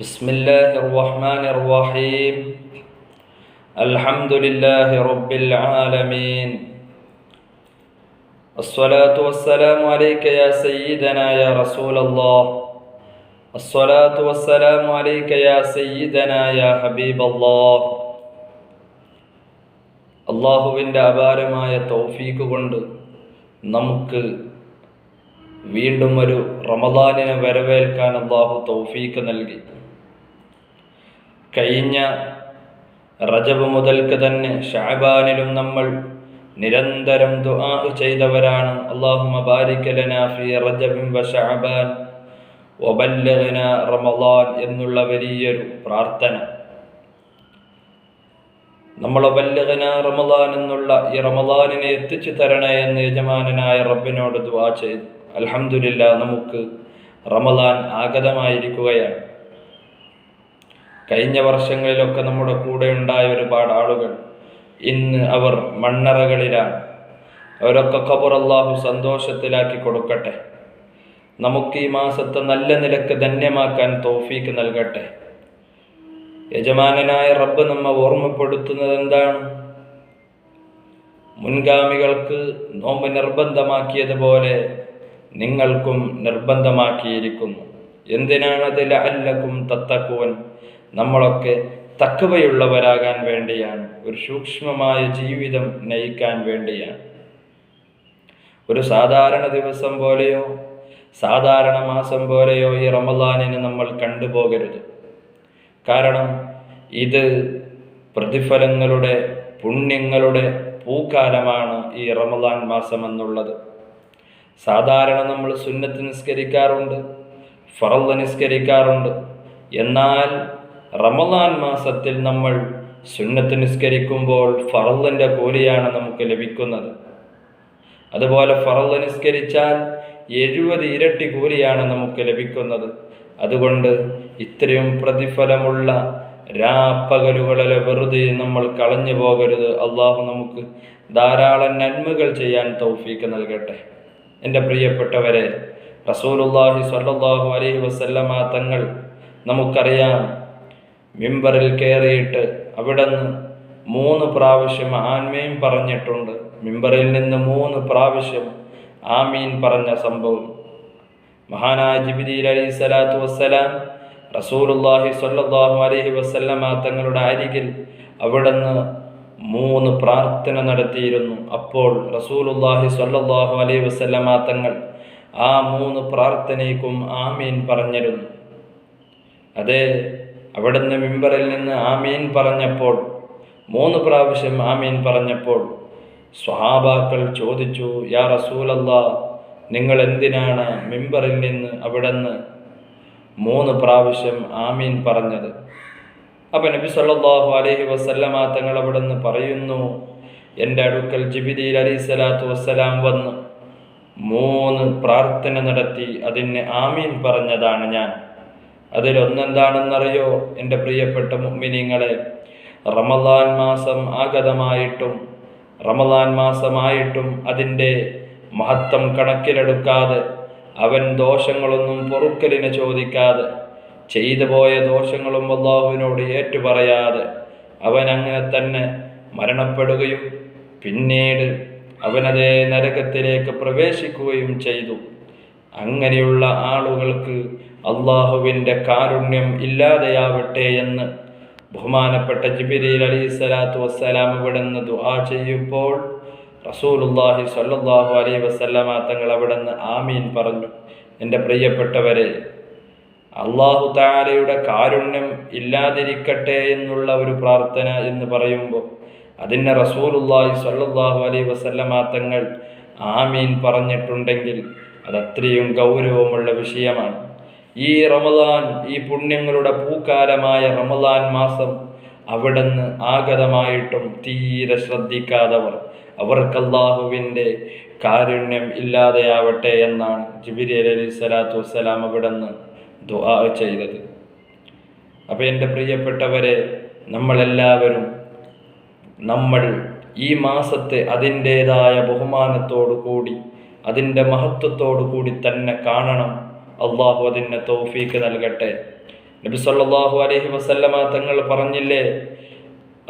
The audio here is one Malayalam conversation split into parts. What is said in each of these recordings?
بسم الله الرحمن الرحيم الحمد لله رب العالمين الصلاة والسلام عليك يا سيدنا يا رسول الله الصلاة والسلام عليك يا سيدنا يا حبيب الله അള്ളാഹുവിൻ്റെ അപാരമായ തൗഫീക്ക് കൊണ്ട് നമുക്ക് വീണ്ടും ഒരു റമദാനിനെ വരവേൽക്കാൻ അള്ളാഹു തൗഫീക്ക് നൽകി കഴിഞ്ഞ റജബ് മുതൽക്ക് തന്നെ ഷാബാനിലും നമ്മൾ നിരന്തരം ദുആ ചെയ്തവരാണ്. അള്ളാഹുമ ബാരിക്കലന ഫി റജബിൻ വ ഷഅബാൻ വബല്ലഗന റമദാൻ എന്നുള്ള വലിയൊരു പ്രാർത്ഥന. നമ്മൾ വല്ലകന റമദാൻ എന്നുള്ള ഈ റമലാനിനെ എത്തിച്ചു തരണേ എന്ന് യജമാനനായ റബ്ബിനോട് ദുആ ചെയ്തു. അൽഹംദുലില്ലാ നമുക്ക് റമദാൻ ആഗതമായിരിക്കുകയാണ്. കഴിഞ്ഞ വർഷങ്ങളിലൊക്കെ നമ്മുടെ കൂടെ ഉണ്ടായ ഒരുപാട് ആളുകൾ ഇന്ന് അവർ മണ്ണറകളിലാണ്. അവരൊക്കെ ഖബർ അള്ളാഹു സന്തോഷത്തിലാക്കി കൊടുക്കട്ടെ. നമുക്ക് ഈ മാസത്തെ നല്ല നിലയ്ക്ക് ധന്യമാക്കാൻ തോഫീക്ക് നൽകട്ടെ. യജമാനനായ റബ്ബ് നമ്മെ ഓർമ്മപ്പെടുത്തുന്നത് എന്താണ്? മുൻഗാമികൾക്ക് നോമ്പ് നിർബന്ധമാക്കിയതുപോലെ നിങ്ങൾക്കും നിർബന്ധമാക്കിയിരിക്കുന്നു. എന്തിനാണത് ലഅല്ലക്കും തത്തക്കുവൻ നമ്മളൊക്കെ തക്കവയുള്ളവരാകാൻ വേണ്ടിയാണ്. ഒരു സൂക്ഷ്മമായ ജീവിതം നയിക്കാൻ വേണ്ടിയാണ്. ഒരു സാധാരണ ദിവസം പോലെയോ സാധാരണ മാസം പോലെയോ ഈ റമദാനിനെ നമ്മൾ കണ്ടുപോകരുത്. കാരണം ഇത് പ്രതിഫലങ്ങളുടെ പുണ്യങ്ങളുടെ പൂക്കാലമാണ് ഈ റമദാൻ മാസം എന്നുള്ളത്. സാധാരണ നമ്മൾ സുന്നത്ത് നിസ്കരിക്കാറുണ്ട് ഫറൽ നിസ്കരിക്കാറുണ്ട്. എന്നാൽ റമദാൻ മാസത്തിൽ നമ്മൾ സുന്നത്ത് നിസ്കരിക്കുമ്പോൾ ഫറദിന്റെ കൂലിയാണ് നമുക്ക് ലഭിക്കുന്നത്. അതുപോലെ ഫറദ് നിസ്കരിച്ചാൽ എഴുപത് ഇരട്ടി കൂലിയാണ് നമുക്ക് ലഭിക്കുന്നത്. അതുകൊണ്ട് ഇത്രയും പ്രതിഫലമുള്ള രാപ്പകലുകളിലെ വെറുതെ നമ്മൾ കളഞ്ഞു പോകരുത്. അള്ളാഹു നമുക്ക് ധാരാളം നന്മകൾ ചെയ്യാൻ തൗഫീക്ക് നൽകട്ടെ. എന്റെ പ്രിയപ്പെട്ടവരെ റസൂലുല്ലാഹി സ്വല്ലല്ലാഹു അലൈഹി വസല്ലമ തങ്ങൾ നമുക്കറിയാം മിമ്പറിൽ കയറിയിട്ട് അവിടുന്ന് മൂന്ന് പ്രാവശ്യം ആൻമയും പറഞ്ഞിട്ടുണ്ട്. മിമ്പറിൽ നിന്ന് മൂന്ന് പ്രാവശ്യം ആമീൻ പറഞ്ഞ സംഭവം. മഹാനായ ജിബിദീൽ അലി സലാത്തു വസ്സലാം റസൂലുല്ലാഹി സ്വല്ലല്ലാഹു അലൈഹി വസല്ലമ തങ്ങളുടെ അരികിൽ അവിടുന്ന് മൂന്ന് പ്രാർത്ഥന നടത്തിയിരുന്നു. അപ്പോൾ റസൂലുല്ലാഹി സ്വല്ലല്ലാഹു അലൈഹി വസല്ലമ തങ്ങൾ ആ മൂന്ന് പ്രാർത്ഥനയ്ക്കും ആമീൻ പറഞ്ഞിരുന്നു. അതെ അവിടുന്ന് മിമ്പറിൽ നിന്ന് ആമീൻ പറഞ്ഞപ്പോൾ മൂന്ന് പ്രാവശ്യം ആമീൻ പറഞ്ഞപ്പോൾ സ്വഹാബാക്കൾ ചോദിച്ചു യാ റസൂലല്ലാ നിങ്ങൾ എന്തിനാണ് മിമ്പറിൽ നിന്ന് അവിടുന്ന് മൂന്ന് പ്രാവശ്യം ആമീൻ പറഞ്ഞത്? അപ്പം നബി സല്ലാഹു അലഹി വസല്ലമ തങ്ങൾ അവിടുന്ന് പറയുന്നു എന്റെ അടുക്കൽ ജിബിദീൽ അലി സ്വലാത്തു വസ്സലാം വന്ന് മൂന്ന് പ്രാർത്ഥന നടത്തി അതിന് ആമീൻ പറഞ്ഞതാണ് ഞാൻ. അതിലൊന്നെന്താണെന്നറിയോ? എന്റെ പ്രിയപ്പെട്ട മുഅ്മിനീങ്ങളെ റമദാൻ മാസം ആഗതമായിട്ടും റമദാൻ മാസമായിട്ടും അതിന്റെ മഹത്വം കണക്കിലെടുക്കാതെ അവൻ ദോഷങ്ങളൊന്നും പൊറുക്കലിനെ ചോദിക്കാതെ ചെയ്തു പോയ ദോഷങ്ങളും അള്ളാഹുവിനോട് ഏറ്റുപറയാതെ അവൻ അങ്ങനെ തന്നെ മരണപ്പെടുകയും പിന്നീട് അവനതേ നരകത്തിലേക്ക് പ്രവേശിക്കുകയും ചെയ്തു. അങ്ങനെയുള്ള ആളുകൾക്ക് അള്ളാഹുവിന്റെ കാരുണ്യം ഇല്ലാതെയാവട്ടെ എന്ന് ബഹുമാനപ്പെട്ട ജിബിരിൽ അലി സ്വലാത്തു വസ്സലാം ഇവിടുന്ന് ദുആ ചെയ്യുമ്പോൾ റസൂലുല്ലാഹി സല്ലാഹു അലൈ വസല്ലമ തങ്ങൾ അവിടുന്ന് ആമീൻ പറഞ്ഞു. എന്റെ പ്രിയപ്പെട്ടവരെ അള്ളാഹു താലയുടെ കാരുണ്യം ഇല്ലാതിരിക്കട്ടെ എന്നുള്ള ഒരു പ്രാർത്ഥന എന്ന് പറയുമ്പോൾ അതിനെ റസൂലുല്ലാഹി സല്ലാഹു അലൈ വസല്ലമ തങ്ങൾ ആമീൻ പറഞ്ഞിട്ടുണ്ടെങ്കിൽ അതത്രയും ഗൗരവമുള്ള വിഷയമാണ്. ഈ റമദാൻ ഈ പുണ്യങ്ങളുടെ പൂക്കാലമായ റമദാൻ മാസം അവിടുന്ന് ആഗതമായിട്ടും തീരെ ശ്രദ്ധിക്കാതവർ അവർക്ക് അള്ളാഹുവിന്റെ കാരുണ്യം ഇല്ലാതെയാവട്ടെ എന്നാണ് ജിബിരി അലി സ്വലാത്തു വസ്സലാം അവിടുന്ന് ദുആ ചെയ്തത്. അപ്പോൾ എന്റെ പ്രിയപ്പെട്ടവരെ നമ്മളെല്ലാവരും നമ്മൾ ഈ മാസത്തെ അതിന്റേതായ ബഹുമാനത്തോടു കൂടി അതിന്റെ മഹത്വത്തോടു കൂടി തന്നെ കാണണം. അള്ളാഹു അതിന് തൗഫീക്ക് നൽകട്ടെ. നബി സല്ലല്ലാഹു അലൈഹി വസല്ലമ തങ്ങൾ പറഞ്ഞില്ലേ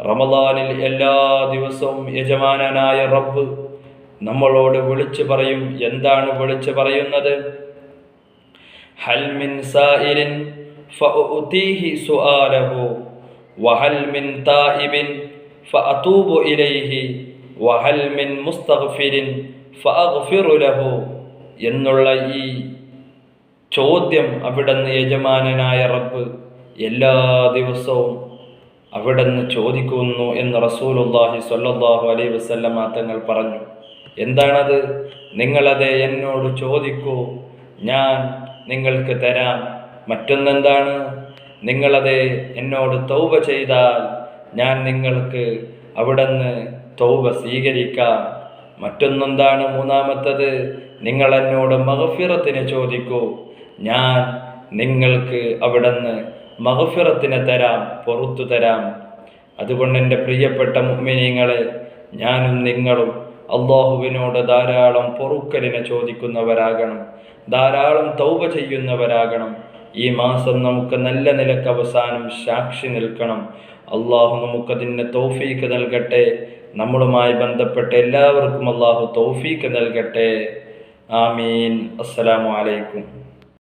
റമദാനിൽ എല്ലാ ദിവസവും യജമാനനായ റബ്ബ് നമ്മളോട് വിളിച്ചു പറയും. എന്താണ് വിളിച്ചു പറയുന്നത്? ഹൽ മിൻ സായിലിൻ ഫഉതീഹി സുആലഹു വഹൽ മിൻ ഇലൈഹി വഹൽ മിൻ മുസ്തഗ്ഫിരിൻ ഫഅഗ്ഫിറു ലഹു എന്നുള്ള ഈ ചോദ്യം അവിടുന്ന് യജമാനനായ റബ്ബ് എല്ലാ ദിവസവും അവിടുന്ന് ചോദിക്കുന്നു എന്ന് റസൂലുല്ലാഹി സ്വല്ലല്ലാഹു അലൈ വസല്ലമ തങ്ങൾ പറഞ്ഞു. എന്താണത്? നിങ്ങളത് എന്നോട് ചോദിക്കൂ. ഞാൻ നിങ്ങൾക്ക് തരാം. മറ്റൊന്നെന്താണ്? നിങ്ങളത് എന്നോട് തൗബ ചെയ്താൽ ഞാൻ നിങ്ങൾക്ക് അവിടുന്ന് തൗബ സ്വീകരിക്കാം. മറ്റൊന്നെന്താണ് മൂന്നാമത്തത്? നിങ്ങൾ എന്നോട് മഹഫിറത്തിന് ചോദിക്കൂ. ഞാൻ നിങ്ങൾക്ക് അവിടുന്ന് മഹഫിറത്തിന് തരാം പുറത്തു തരാം. അതുകൊണ്ട് എന്റെ പ്രിയപ്പെട്ട മുമ്മിനിങ്ങളെ ഞാനും നിങ്ങളും അള്ളാഹുവിനോട് ധാരാളം പൊറുക്കലിനെ ചോദിക്കുന്നവരാകണം ധാരാളം തൗബ ചെയ്യുന്നവരാകണം. ഈ മാസം നമുക്ക് നല്ല നിലയ്ക്ക് അവസാനം സാക്ഷി നിൽക്കണം. അള്ളാഹു നമുക്കതിന് തൗഫീക്ക് നൽകട്ടെ. നമ്മളുമായി ബന്ധപ്പെട്ട എല്ലാവർക്കും അള്ളാഹു തൗഫീക്ക് നൽകട്ടെ. ആമീൻ. അസ്സലാമു അലൈക്കും.